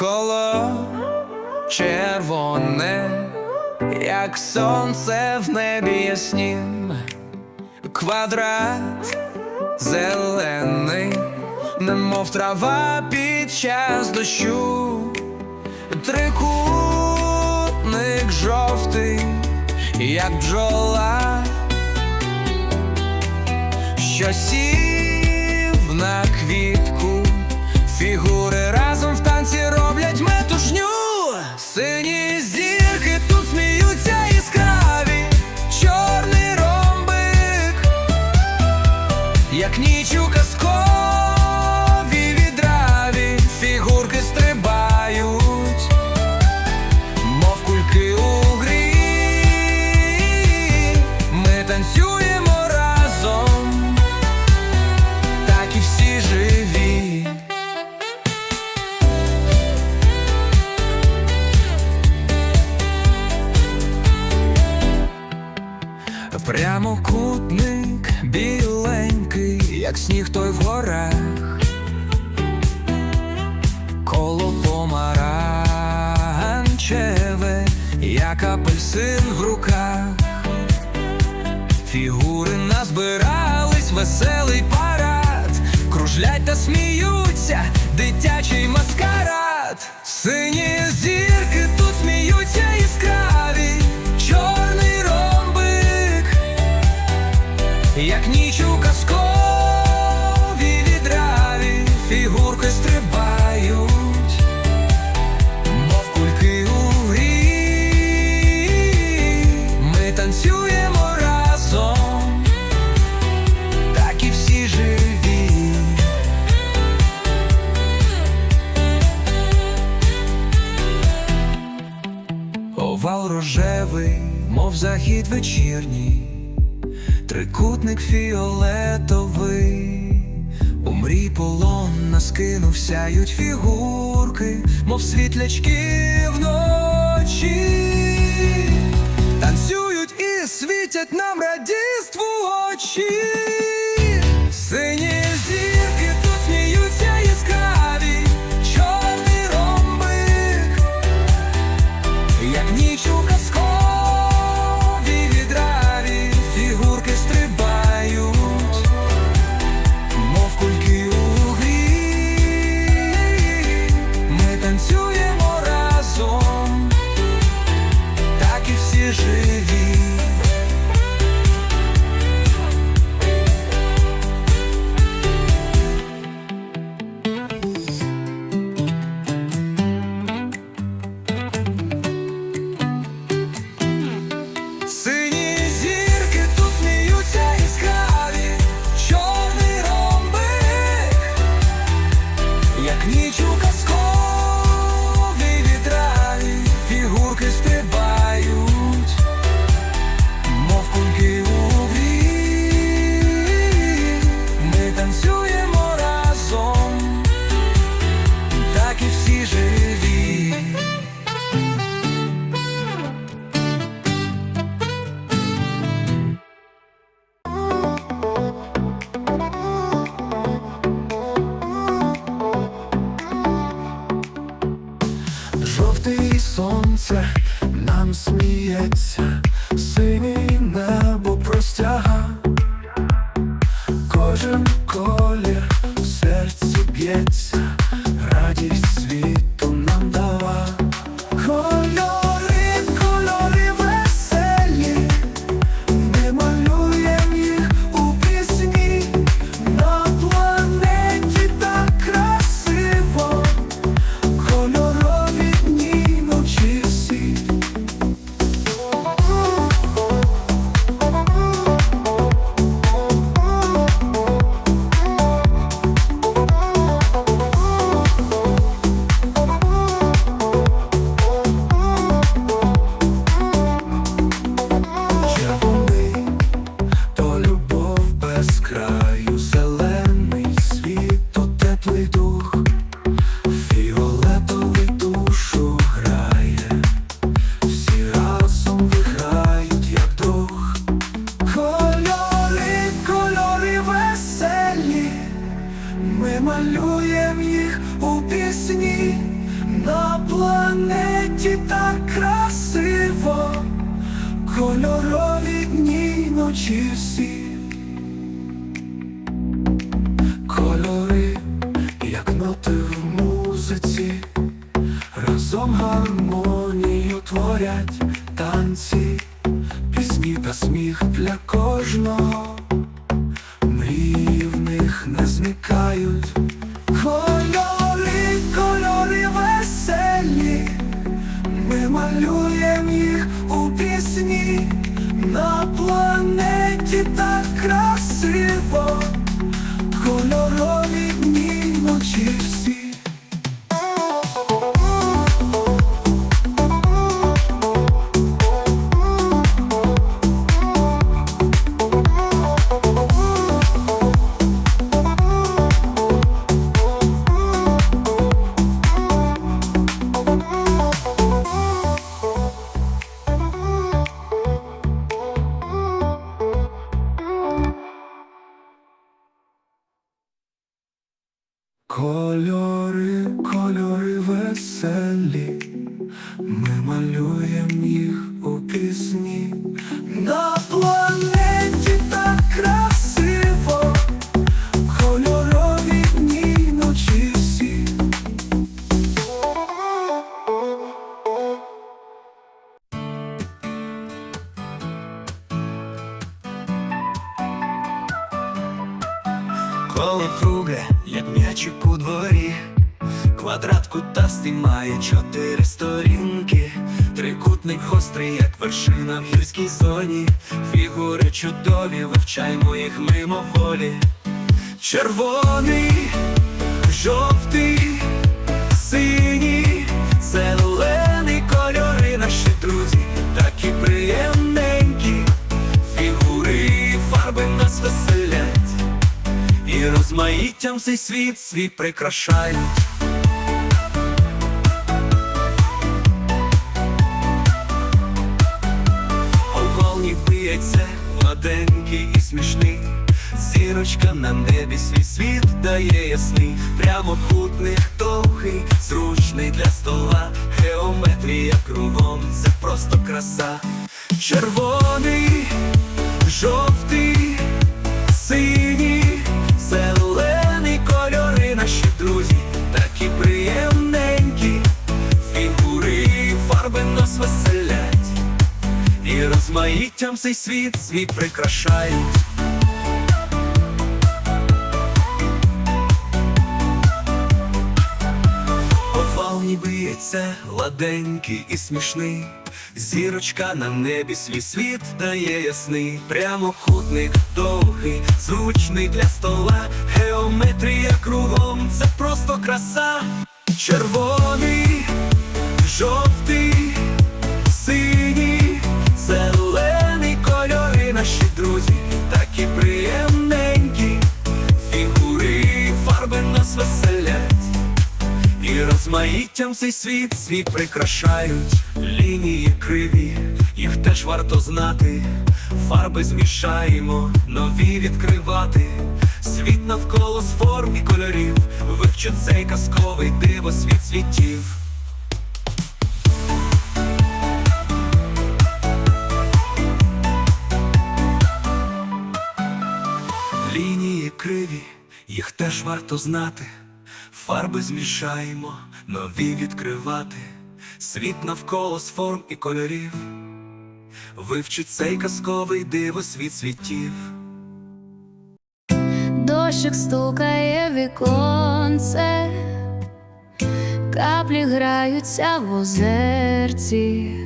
Навколо червоне, як сонце в небі яснім, квадрат зелений, немов трава під час дощу, трикутник жовтий, як бджола, що сів Прямокутник біленький, як сніг той в горах, коло помаранчеве, як апельсин в руках, фігури назбирались, веселий парад, кружлять та сміються, дитячий маскарад, сині зірки Трикутник фіолетовий, у мрій полон скинув сяють фігурки, мов світлячки вночі, танцюють і світять нам радіству очі. Сині як ніч у сонце нам сміється, синій небо простяга, кожен колір в серці б'ється, краю зелений світ, теплий дух, фіолетовий душу грає, всі разом виграють, як друг, кольори, кольори веселі, ми малюєм їх у пісні, на планеті так красиво, кольорові дні ночі всі. Ноти в музиці, разом гармонію творять танці, пісні та сміх для кожного, мрії в них не зникають. Трикутник гострий, як вершина в гірській зоні, фігури чудові, вивчаймо їх мимоволі. Червоний, жовтий, синій, зелений кольори наші друзі, такі приємненькі, фігури, фарби нас веселять. І розмаїттям цей світ свій прикрашають. Смішний. Зірочка на небі свій світ дає ясний, прямокутний, довгий, зручний для стола, геометрія кругом, це просто краса. Червоний, розмаїттям цей світ свій прикрашають. Овал ніби ладенький і смішний. Зірочка на небі свій світ дає ясний, прямокутник довгий, зручний для стола, геометрія кругом, це просто краса. Червоний, веселять. І розмаїттям цей світ свій прикрашають лінії криві, їх теж варто знати. Фарби змішаємо, нові відкривати. Світ навколо з форм і кольорів, вивчу цей казковий диво світ світів. Теж варто знати. Фарби змішаємо, нові відкривати. Світ навколо з форм і кольорів. Вивчи цей казковий диво світ світів. Дощик стукає віконце, каплі граються в озерці,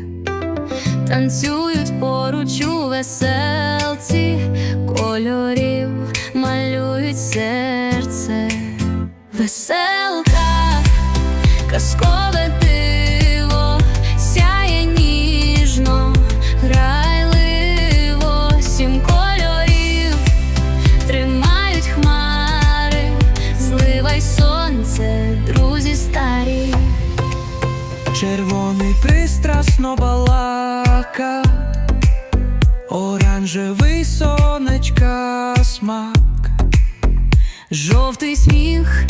танцюють поруч у веселці, кольорів малюють серце, веселка, казкове диво, сяє ніжно, грайливо, сім кольорів тримають хмари, зливай сонце, друзі старі. Червоний пристрасно балака, оранжевий сонечка смак. Жовтий сміх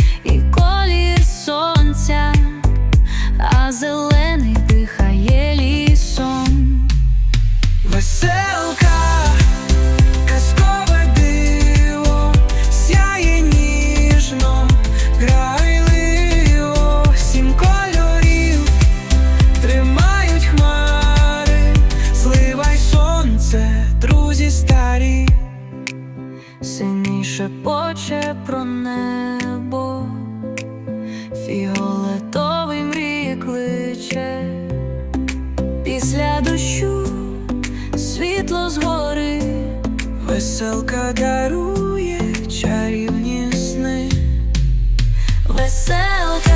Шепоче про небо, фіолетовий мрій кличе, після дощу світло згори, веселка дарує чарівні сни, веселка.